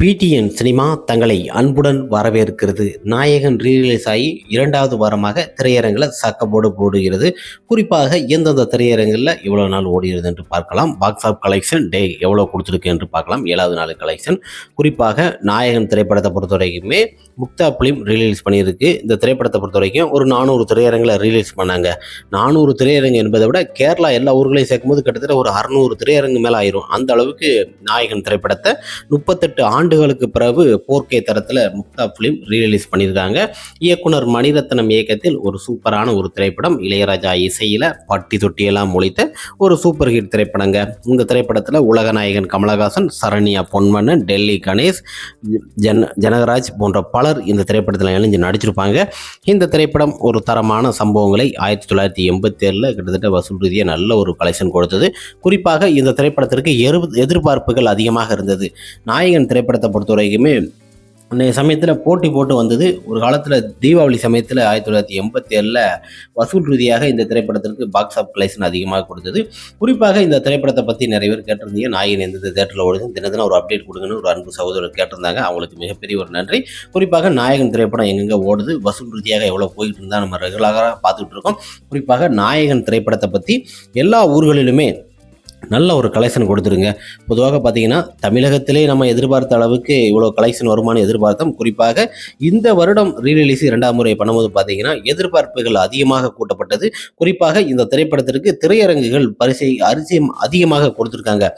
PTN cinema தங்களை அன்புடன் வரவேற்கிறது. நாயகன் ரீரிலீஸ் ஆகி இரண்டாவது வாரமாக திரையரங்கில் சக்கப்போடு போடுகிறது. குறிப்பாக எந்தெந்த திரையரங்கில் இவ்வளோ நாள் ஓடுகிறது என்று பார்க்கலாம். பாக்ஸ் ஆஃப் கலெக்ஷன் டே எவ்வளோ கொடுத்துருக்கு என்று பார்க்கலாம். ஏழாவது நாள் கலெக்ஷன் குறிப்பாக நாயகன் திரைப்படத்தை பொறுத்த வரைக்குமே முக்தா ஃபிலிம் ரிலீஸ் பண்ணியிருக்கு. இந்த திரைப்படத்தை பொறுத்த வரைக்கும் ஒரு நானூறு திரையரங்கில் ரிலீஸ் பண்ணாங்க. நானூறு திரையரங்கு என்பதை விட கேரளா எல்லா ஊர்களையும் சேர்க்கும்போது கிட்டத்தட்ட ஒரு அறுநூறு திரையரங்கு மேலே ஆயிரும். அந்த அளவுக்கு நாயகன் திரைப்படத்தை முப்பத்தெட்டு ஆண்டு ஆண்டுகளுக்கு பிறகு போர்க்கே தரத்தில் முக்தா ஃபிலிம் ரீரிலீஸ் பண்ணியிருக்காங்க. இயக்குனர் மணிரத்னம் இயக்கத்தில் ஒரு சூப்பரான ஒரு திரைப்படம் இளையராஜா இசையில் பட்டி தொட்டியெல்லாம் மொழித்த ஒரு சூப்பர் ஹிட் திரைப்படங்க. இந்த திரைப்படத்தில் உலக நாயகன் கமலஹாசன் சரண்யா பொன்மன்னன் டெல்லி கணேஷ் ஜன ஜனகராஜ் போன்ற பலர் இந்த திரைப்படத்தில் இணைஞ்சு நடிச்சிருப்பாங்க. இந்த திரைப்படம் ஒரு தரமான சம்பவங்களை ஆயிரத்தி தொள்ளாயிரத்தி எண்பத்தி ஏழில் கிட்டத்தட்ட வசூல் ரீதியாக நல்ல ஒரு கலெக்ஷன் கொடுத்தது. குறிப்பாக இந்த திரைப்படத்திற்கு எரு எதிர்பார்ப்புகள் அதிகமாக இருந்தது. நாயகன் திரைப்படத்தை பொறுத்த வரைக்குமே அன்றைய சமயத்தில் போட்டி போட்டு வந்தது ஒரு காலத்தில் தீபாவளி சமயத்தில் ஆயிரத்தி தொள்ளாயிரத்தி எண்பத்தி ஏழில் வசூல் ரீதியாக இந்த திரைப்படத்திற்கு பாக்ஸ் ஆஃப் கலெக்ஷன் அதிகமாக கொடுத்தது. குறிப்பாக இந்த திரைப்படத்தை பற்றி நிறைய பேர் கேட்டிருந்தீங்க. நாயகன் எந்த தேட்டரில் ஓடுது. தின தினம் ஒரு அப்டேட் கொடுங்கன்னு ஒரு அன்பு சகோதரர் கேட்டிருந்தாங்க. அவங்களுக்கு மிகப்பெரிய ஒரு நன்றி. குறிப்பாக நாயகன் திரைப்படம் எங்கெங்கே ஓடுது? வசூல் ரீதியாக எவ்வளோ போயிட்டு இருந்தால் நம்ம ரெகுலராக பார்த்துட்டு இருக்கோம். குறிப்பாக நாயகன் திரைப்படத்தை பற்றி எல்லா ஊர்களிலுமே நல்ல ஒரு கலெக்ஷன் கொடுத்துருங்க. பொதுவாக பார்த்தீங்கன்னா தமிழகத்திலே நம்ம எதிர்பார்த்த அளவுக்கு இவ்வளோ கலெக்ஷன் வருமானம் எதிர்பார்த்தோம். குறிப்பாக இந்த வருடம் ரீரிலீஸ் இரண்டாம் முறை பண்ணும்போது பார்த்தீங்கன்னா எதிர்பார்ப்புகள் அதிகமாக கூட்டப்பட்டது. குறிப்பாக இந்த திரைப்படத்திற்கு திரையரங்குகள் பரிசை அரிசியம் அதிகமாக கொடுத்துருக்காங்க.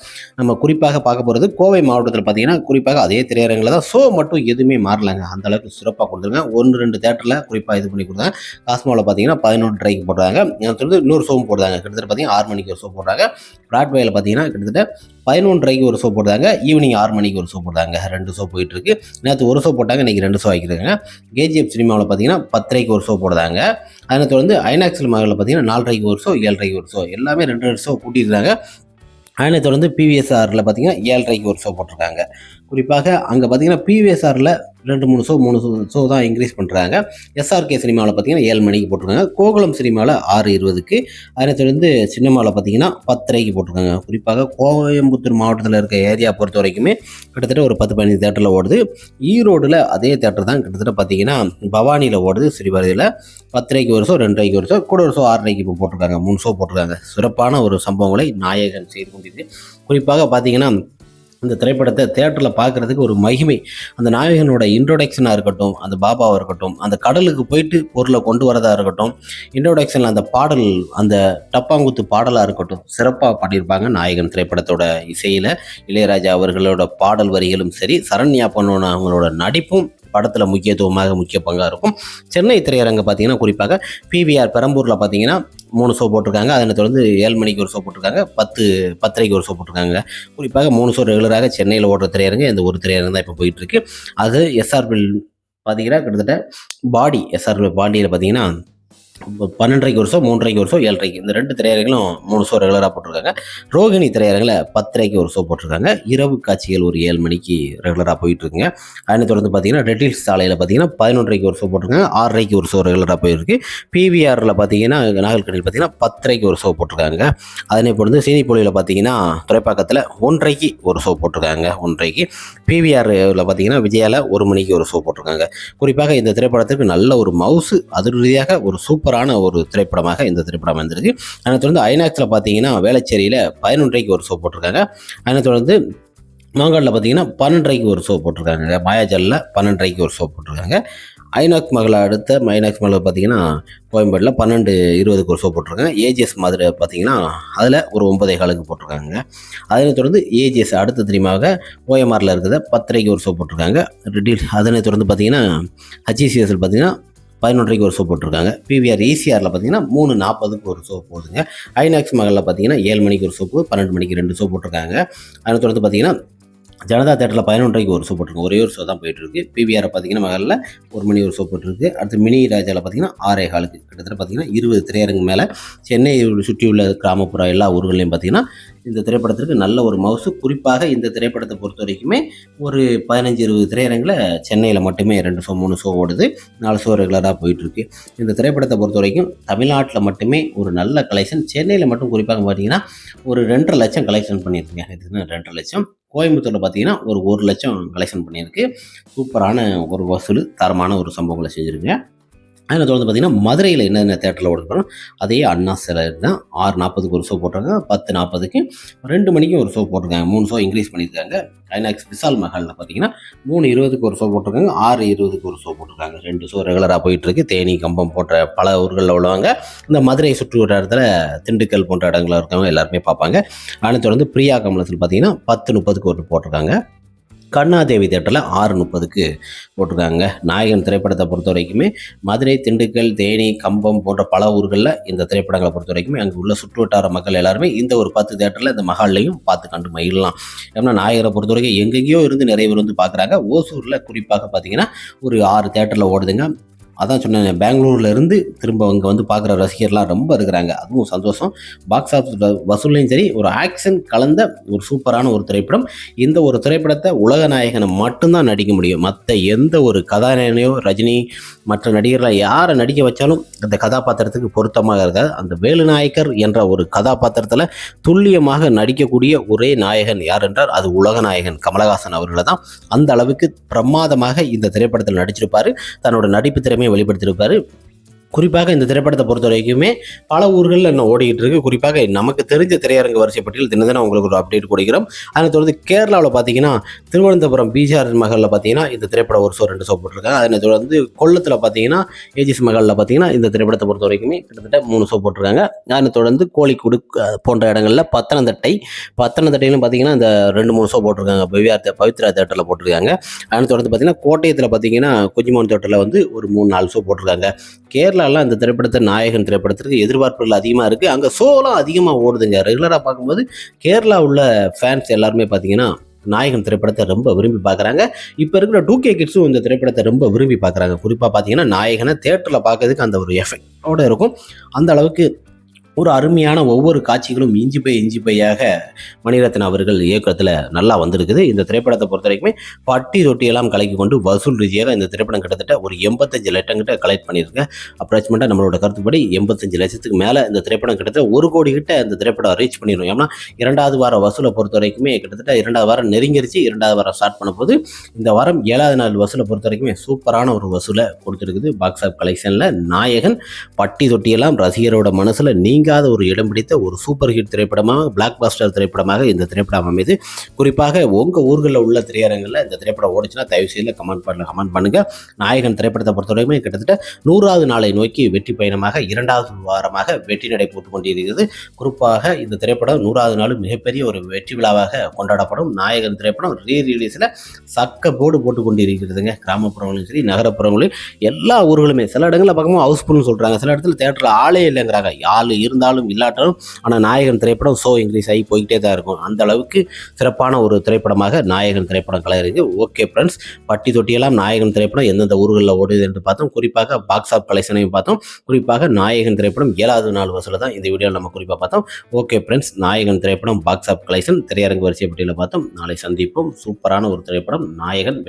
நம்ம குறிப்பாக பார்க்க போகிறது கோவை மாவட்டத்தில் பார்த்தீங்கன்னா குறிப்பாக அதே திரையரங்கில் தான். ஷோ மட்டும் எதுவுமே மாறலாங்க. அந்த அளவுக்கு சிறப்பாக கொடுத்துருக்காங்க. ஒன்று ரெண்டு தேட்டரில் குறிப்பாக இது பண்ணி கொடுத்தாங்க. காஸ்மோவில் பார்த்தீங்கன்னா பதினொன்று ட்ரைக்கு போடுறாங்க நூறு இன்னொரு ஷோவும் போடுறாங்க கிட்டத்தட்ட பார்த்தீங்கன்னா ஆறு மணிக்கு ஒரு ஷோ போடுறாங்க பிராட்வேயில் பார்த்தீங்கன்னா கிட்டத்தட்ட பதினொன்றரைக்கு ஒரு ஷோ போடுறாங்க. ஈவினிங் ஆறு மணிக்கு ஒரு ஷோ போடுறாங்க. ரெண்டு ஷோ போயிட்டுருக்கு நேற்று ஒரு ஷோ போட்டாங்க இன்னைக்கு ரெண்டு ஷோ வைக்கிறாங்க கேஜிஎஃப் சினிமாவில் பார்த்தீங்கன்னா பத்தரைக்கு ஒரு ஷோ போடுறாங்க. அதனை தொடர்ந்து ஐநாக்ஸ் சினிமாவில் பார்த்தீங்கன்னா நாலரைக்கு ஒரு ஷோ ஏழரைக்கு ஒரு ஷோ எல்லாமே ரெண்டு ரெண்டு ஷோ கூட்டியிருக்காங்க அதனை தொடர்ந்து பிவிஎஸ்ஆரில் பார்த்தீங்கன்னா ஏழரைக்கு ஒரு ஷோ போட்டிருக்காங்க. குறிப்பாக அங்கே பார்த்தீங்கன்னா பிவிஎஸ்ஆரில் ரெண்டு மூணு ஷோ மூணு ஷோ ஷோ தான் இன்க்ரீஸ் பண்ணுறாங்க எஸ்ஆர்கே சினிமாவில் பார்த்தீங்கன்னா ஏழு மணிக்கு போட்டிருக்காங்க. கோகுலம் சினிமாவில் ஆறு இருபதுக்கு. அதனை தொடர்ந்து சினிமாவில் பார்த்தீங்கன்னா பத்தரைக்கு போட்டிருக்காங்க. குறிப்பாக கோயம்புத்தூர் மாவட்டத்தில் இருக்க ஏரியா பொறுத்த வரைக்குமே கிட்டத்தட்ட ஒரு பத்து பதினஞ்சு தேட்டரில் ஓடுது. ஈரோடில் அதே தேட்டர் தான் கிட்டத்தட்ட பார்த்தீங்கன்னா பவானியில் ஓடுது. ஸ்ரீபாரதியில் பத்தரைக்கு ஒரு ஷோ ரெண்டரைக்கு ஒரு ஷோ கூட ஒரு ஷோ ஆறரைக்கு இப்போ போட்டிருக்காங்க. மூணு ஷோ போட்டிருக்காங்க. சிறப்பான ஒரு சம்பவங்களை நாயகன் செய்து கொண்டிருக்கு குறிப்பாக பார்த்தீங்கன்னா இந்த திரைப்படத்தை தேட்டரில் பார்க்குறதுக்கு ஒரு மகிமை. அந்த நாயகனோட இன்ட்ரோடக்ஷனாக இருக்கட்டும் அந்த பாபாவாக இருக்கட்டும் அந்த கடலுக்கு போயிட்டு பொருளை கொண்டு வரதாக இருக்கட்டும் இன்ட்ரோடக்ஷனில் அந்த பாடல் அந்த டப்பாங்குத்து பாடலாக இருக்கட்டும் சிறப்பாக பாடியிருப்பாங்க நாயகன் திரைப்படத்தோட இசையில். இளையராஜா அவர்களோட பாடல் வரிகளும் சரி சரண்யா பொன்னோன அவங்களோட நடிப்பும் படத்தில் முக்கியத்துவமாக முக்கிய பங்காக இருக்கும். சென்னை திரையரங்கு பார்த்தீங்கன்னா குறிப்பாக பிவிஆர் பெரம்பூரில் பார்த்தீங்கன்னா மூணு ஷோ போட்டிருக்காங்க. அதனை தொடர்ந்து ஏழு மணிக்கு ஒரு ஷோ போட்டிருக்காங்க. பத்து பத்தரைக்கு ஒரு ஷோ போட்டிருக்காங்க. குறிப்பாக மூணு ஷோ ரெகுலராக சென்னையில் ஓடுற திரையரங்கு இந்த ஒரு திரையரங்கு தான் இப்போ போயிட்டுருக்கு. அது எஸ்ஆர்பில் பார்த்தீங்கன்னா கிட்டத்தட்ட பாடி எஸ்ஆர்பி பாடியில் பார்த்தீங்கன்னா பன்னெண்டரைக்கு வருஷம் மூன்றரைக்கு வருஷம் ஏழரைக்கு. இந்த ரெண்டு திரையரங்களும் மூணு ஷோ ரெகுலராக போட்டிருக்காங்க. ரோகிணி திரையரங்கில் பத்தரைக்கு ஒரு ஷோ போட்டிருக்காங்க. இரவு காட்சிகள் ஒரு ஏழு மணிக்கு ரெகுலராக போயிட்டுருக்குங்க. அதனை தொடர்ந்து பார்த்தீங்கன்னா ரெட்டில்ஸ் சாலையில் பார்த்தீங்கன்னா பதினொன்றரைக்கு ஒரு ஷோ போட்டிருக்காங்க. ஆறரைக்கு ஒரு ஷோ ரெகுலராக போயிருக்கு. பிவிஆரில் பார்த்தீங்கன்னா நாகல்கண்ணில் பார்த்தீங்கன்னா பத்தரைக்கு ஒரு ஷோ போட்டிருக்காங்க. அதனை தொடர்ந்து சீனிப்பொழியில் பார்த்தீங்கன்னா துறைப்பாக்கத்தில் ஒன்றரைக்கு ஒரு ஷோ போட்டிருக்காங்க. ஒன்றரைக்கு. பிவிஆரில் பார்த்தீங்கன்னா விஜயாவில் ஒரு மணிக்கு ஒரு ஷோ போட்டிருக்காங்க. குறிப்பாக இந்த திரைப்படத்திற்கு நல்ல ஒரு மவுசு அது ஒரு சூப்பர் சூப்பரான ஒரு திரைப்படமாக இந்த திரைப்படம் வந்திருக்கு. அதனை தொடர்ந்து ஐநாக்ஸில் பார்த்தீங்கன்னா வேளச்சேரியில் பதினொன்றைக்கு ஒரு ஷோ போட்டிருக்காங்க. அதனை தொடர்ந்து மாங்காடில் பார்த்தீங்கன்னா பன்னெண்டரைக்கு ஒரு ஷோ போட்டிருக்காங்க. மாயாஜலில் பன்னெண்டரைக்கு ஒரு ஷோ போட்டிருக்காங்க. ஐநாக்ஸ் மகளை அடுத்த ஐநாக்ஸ் மகளை பார்த்தீங்கன்னா கோயம்பேட்டில் பன்னெண்டு இருபதுக்கு ஒரு ஷோ போட்டிருக்காங்க. ஏஜிஎஸ் மாதிரி பார்த்தீங்கன்னா அதில் ஒரு ஒன்பதே காலுக்கு போட்டிருக்காங்க. அதனை தொடர்ந்து ஏஜிஎஸ் அடுத்த தெரியுமாக ஓஎம்ஆரில் இருக்கிறத பத்தரைக்கு ஒரு ஷோ போட்டிருக்காங்க. ரெடி- அதனை தொடர்ந்து பார்த்தீங்கன்னா ஹச்சிசிஎஸ்எல் பார்த்தீங்கன்னா பதினொன்றைக்கு ஒரு ஷோ போட்டிருக்காங்க. பிவிஆர் ஈசிஆரில் பார்த்தீங்கன்னா மூணு நாற்பதுக்கு ஒரு ஷோ போகுதுங்க. ஐநாக்ஸ் மகளில் பார்த்தீங்கன்னா ஏழு மணிக்கு ஒரு ஷோ போகுது பன்னெண்டு மணிக்கு ரெண்டு ஷோ போட்டிருக்காங்க. அதை தொடர்ந்து பார்த்தீங்கன்னா ஜனதா தேட்டரில் பதினொன்றைக்கு ஒரு ஷோ போட்டிருக்கு. ஒரே ஒரு ஷோ தான் போயிட்டு பிவிஆரை பார்த்தீங்கன்னா மகளில் ஒரு மணி ஒரு ஷோ போட்டிருக்கு. அடுத்து மினி ராஜாவில் பார்த்தீங்கன்னா ஆறே காலுக்கு. கிட்டத்தட்ட பார்த்தீங்கன்னா இருபது திரையரங்கு மேலே சென்னை சுற்றியுள்ள கிராமப்புற எல்லா ஊர்களையும் பார்த்தீங்கன்னா இந்த திரைப்படத்திற்கு நல்ல ஒரு மவுசு குறிப்பாக இந்த திரைப்படத்தை பொறுத்த வரைக்குமே ஒரு பதினஞ்சு இருபது திரையரங்கில் சென்னையில் மட்டுமே ரெண்டு ஷோ மூணு ஷோ ஓடுது. நாலு ஷோ ரெகுலராக போயிட்டுருக்கு. இந்த திரைப்படத்தை பொறுத்த வரைக்கும் தமிழ்நாட்டில் மட்டுமே ஒரு நல்ல கலெக்ஷன் சென்னையில் மட்டும் குறிப்பாக பார்த்தீங்கன்னா ஒரு ரெண்டரை லட்சம் கலெக்ஷன் பண்ணியிருக்கேன் இதுன்னு ரெண்டரை லட்சம். கோயம்புத்தூரில் பார்த்தீங்கன்னா ஒரு ஒரு லட்சம் கலெக்ஷன் பண்ணியிருக்கு. சூப்பரான ஒரு வசூல் தரமான ஒரு சம்பவங்களை செஞ்சுருங்க அதில் தொடர்ந்து பார்த்தீங்கன்னா மதுரையில் என்னென்ன தேட்டரில் ஓடுறோம் அதே அண்ணா சிலை தான். ஆறு நாற்பதுக்கு ஒரு ஷோ போட்டிருக்காங்க பத்து நாற்பதுக்கு ரெண்டு மணிக்கு ஒரு ஷோ போட்டிருக்காங்க. மூணு ஷோ இன்க்ரீஸ் பண்ணியிருக்காங்க. ஐநாக்ஸ் விசால் மஹாலில் பார்த்தீங்கன்னா மூணு இருபதுக்கு ஒரு ஷோ போட்டிருக்காங்க ஆறு இருபதுக்கு ஒரு ஷோ போட்டிருக்காங்க. ரெண்டு ஷோ ரெகுலராக போயிட்டுருக்கு. தேனி கம்பம் போன்ற பல ஊர்களில் உள்ளவங்க இந்த மதுரை சுற்று வட்டாரத்தில் திண்டுக்கல் போன்ற இடங்களில் இருக்கவங்க எல்லாருமே பார்ப்பாங்க. அதனை தொடர்ந்து பிரியா கமலத்தில் பார்த்தீங்கன்னா பத்து முப்பதுக்கு ஒரு போட்டிருக்காங்க. கண்ணாதேவி தேட்டரில் ஆறு முப்பதுக்கு போட்டிருக்காங்க. நாயகன் திரைப்படத்தை பொறுத்த வரைக்குமே மதுரை திண்டுக்கல் தேனி கம்பம் போன்ற பல ஊர்களில் இந்த திரைப்படங்களை பொறுத்த வரைக்குமே அங்கே உள்ள சுற்று வட்டார மக்கள் எல்லாருமே இந்த ஒரு பத்து தேட்டரில் இந்த மகால்லையும் பார்த்து கண்டு மகிழலாம். ஏன்னா நாயகரை பொறுத்த வரைக்கும் எங்கெங்கேயோ இருந்து நிறைய பேர் வந்து பார்க்குறாங்க. ஓசூரில் குறிப்பாக பார்த்தீங்கன்னா ஒரு ஆறு தேட்டரில் ஓடுதுங்க. அதான் சொன்னேன் பெங்களூர்ல இருந்து திரும்ப அங்கே வந்து பார்க்குற ரசிகர்லாம் ரொம்ப இருக்கிறாங்க. அதுவும் சந்தோஷம். பாக்ஸ் ஆஃபீஸ் வசூல்லையும் சரி ஒரு ஆக்ஷன் கலந்த ஒரு சூப்பரான ஒரு திரைப்படம். இந்த ஒரு திரைப்படத்தை உலக நாயகனை மட்டும்தான் நடிக்க முடியும். மற்ற எந்த ஒரு கதாநாயகனையோ ரஜினி மற்ற நடிகர்களை யாரை நடிக்க வச்சாலும் அந்த கதாபாத்திரத்துக்கு பொருத்தமாக இருக்காது. அந்த வேலுநாயக்கர் என்ற ஒரு கதாபாத்திரத்தில் துல்லியமாக நடிக்கக்கூடிய ஒரே நாயகன் யார் என்றால் அது உலக நாயகன் கமலஹாசன் அவர்களை தான் அந்த அளவுக்கு பிரமாதமாக இந்த திரைப்படத்தில் நடிச்சிருப்பார். தன்னோட நடிப்பு திறமையை வெளிப்படுத்தியிருப்பாரு குறிப்பாக இந்த திரைப்படத்தை பொறுத்த வரைக்குமே பல ஊர்களில் இன்னும் ஓடிக்கிட்டு இருக்கு. குறிப்பாக நமக்கு தெரிஞ்ச திரையரங்கு வரிசை பட்டியல் தினதினம் உங்களுக்கு ஒரு அப்டேட் கொடுக்கிறோம். அதனை தொடர்ந்து கேரளாவில் பார்த்தீங்கன்னா திருவனந்தபுரம் பிஜிஆர் மகளில் பார்த்தீங்கன்னா இந்த திரைப்படம் ஒரு ஷோ ரெண்டு ஷோ போட்டிருக்காங்க. அதனை தொடர்ந்து கொள்ளத்தில் பார்த்தீங்கன்னா ஏஜிஸ் மகளில் பார்த்தீங்கன்னா இந்த திரைப்படத்தை பொறுத்த வரைக்குமே கிட்டத்தட்ட மூணு ஷோ போட்டிருக்காங்க. அதனை தொடர்ந்து கோழிக்கூடு போன்ற இடங்களில் பத்தனந்தட்டை பத்தனந்தட்டையிலும் பார்த்தீங்கன்னா இந்த ரெண்டு மூணு ஷோ போட்டிருக்காங்க. பவியார் தே- பவித்ரா தேட்டரில் போட்டிருக்காங்க. அதனை தொடர்ந்து பார்த்தீங்கன்னா கோட்டயத்தில் பார்த்தீங்கன்னா கொச்சிமோன் தேட்டரில் வந்து ஒரு மூணு நாலு ஷோ போட்டிருக்காங்க. கேரளாவில் அந்த திரைப்படத்தை நாயகன் திரைப்படத்திற்கு எதிர்பார்ப்புகள் அதிகமாக இருக்குது அங்கே ஷோலாம் அதிகமாக ஓடுதுங்க. ரெகுலராக பார்க்கும்போது கேரளா உள்ள ஃபேன்ஸ் எல்லாருமே பார்த்தீங்கன்னா நாயகன் திரைப்படத்தை ரொம்ப விரும்பி பார்க்குறாங்க. இப்போ இருக்கிற டூ கே கிட்ஸும் இந்த திரைப்படத்தை ரொம்ப விரும்பி பார்க்குறாங்க. குறிப்பாக பார்த்தீங்கன்னா நாயகனை தேட்டரில் பார்க்கறதுக்கு அந்த ஒரு எஃபெக்டோடு இருக்கும். அந்த அளவுக்கு ஒரு அருமையான ஒவ்வொரு காட்சிகளும் இஞ்சி பை இஞ்சி பையாக மணிரத்னம் அவர்கள் இயக்கத்தில் நல்லா வந்திருக்குது. இந்த திரைப்படத்தை பொறுத்த வரைக்குமே பட்டி தொட்டியெல்லாம் கலக்கி கொண்டு வசூல் ரீதியாக இந்த திரைப்படம் கிட்டத்தட்ட ஒரு எண்பத்தஞ்சு லட்சம் கிட்ட கலெக்ட் பண்ணியிருக்கேன் அப்ராக்சிமேட்டாக நம்மளோட கருத்துப்படி எண்பத்தஞ்சு லட்சத்துக்கு மேலே இந்த திரைப்படம் கிட்டத்தட்ட ஒரு கோடி கிட்ட இந்த திரைப்படம் ரீச் பண்ணிடும் ஏன்னா இரண்டாவது வார வசூலை பொறுத்த வரைக்குமே கிட்டத்தட்ட இரண்டாவது வாரம் நெருங்கிருச்சு. இரண்டாவது வாரம் ஸ்டார்ட் பண்ண போது இந்த வாரம் ஏழாவது நாள் வசூலை பொறுத்த வரைக்குமே சூப்பரான ஒரு வசூலை கொடுத்துருக்குது. பாக்ஸ் ஆஃப் கலெக்ஷனில் நாயகன் பட்டி தொட்டியெல்லாம் ரசிகரோட மனசில் நீங்காத ஒரு இடம் பிடித்த ஒரு சூப்பர் ஹிட் திரைப்படமாக பிளாக் பாஸ்டர் திரைப்படமாக இந்த திரைப்படம் அமைது குறிப்பாக உங்கள் ஊர்களில் உள்ள திரையரங்கில் இந்த திரைப்படம் ஓடிச்சுன்னா தயவு செய்து கமெண்ட் பண்ண கமெண்ட் பண்ணுங்கள் நாயகன் திரைப்படத்தை பொறுத்தவரைக்குமே கிட்டத்தட்ட நூறாவது நாளை நோக்கி வெற்றி பயணமாக இரண்டாவது வாரமாக வெற்றி நடை போட்டு கொண்டிருக்கிறது. குறிப்பாக இந்த திரைப்படம் நூறாவது நாள் மிகப்பெரிய ஒரு வெற்றி விழாவாக கொண்டாடப்படும். நாயகன் திரைப்படம் ரீ ரிலீஸில் சக்க போர்டு போட்டு கொண்டிருக்கிறதுங்க. கிராமப்புறங்களும் சரி நகரப்புறங்களும் எல்லா ஊர்களுமே சில இடங்களில் பக்கமும் ஹவுஸ்ஃபுல்னு சொல்கிறாங்க சில இடத்துல தேட்டரில் ஆளே இல்லைங்கிறாங்க. ஆள் இருந்தாலும் இல்லாட்டாலும் ஆனால் நாயகன் திரைப்படம் ஸோ இன்க்ரீஸ் ஆகி போய்கிட்டே தான் இருக்கும். அந்த அளவுக்கு சிறப்பான ஒரு திரைப்படமாக நாயகன் திரைப்படம் கலையிருக்கு ஓகே ஃப்ரெண்ட்ஸ் பட்டி தொட்டியெல்லாம் நாயகன் திரைப்படம் எந்தெந்த ஊர்களில் ஓடுது என்று பார்த்தோம். குறிப்பாக பாக்ஸ் ஆஃப் கலெக்ஷனையும் பார்த்தோம். குறிப்பாக நாயகன் திரைப்படம் ஏழாவது நாள் வசூல தான் இந்த வீடியோவில் நம்ம குறிப்பாக பார்த்தோம். ஓகே ஃப்ரெண்ட்ஸ் நாயகன் திரைப்படம் பாக்ஸ் ஆஃப் கலெக்ஷன் திரையரங்கு வரிசை பட்டியலில் பார்த்தோம். நாளை சந்திப்போம். சூப்பரான ஒரு திரைப்படம். நாயகன்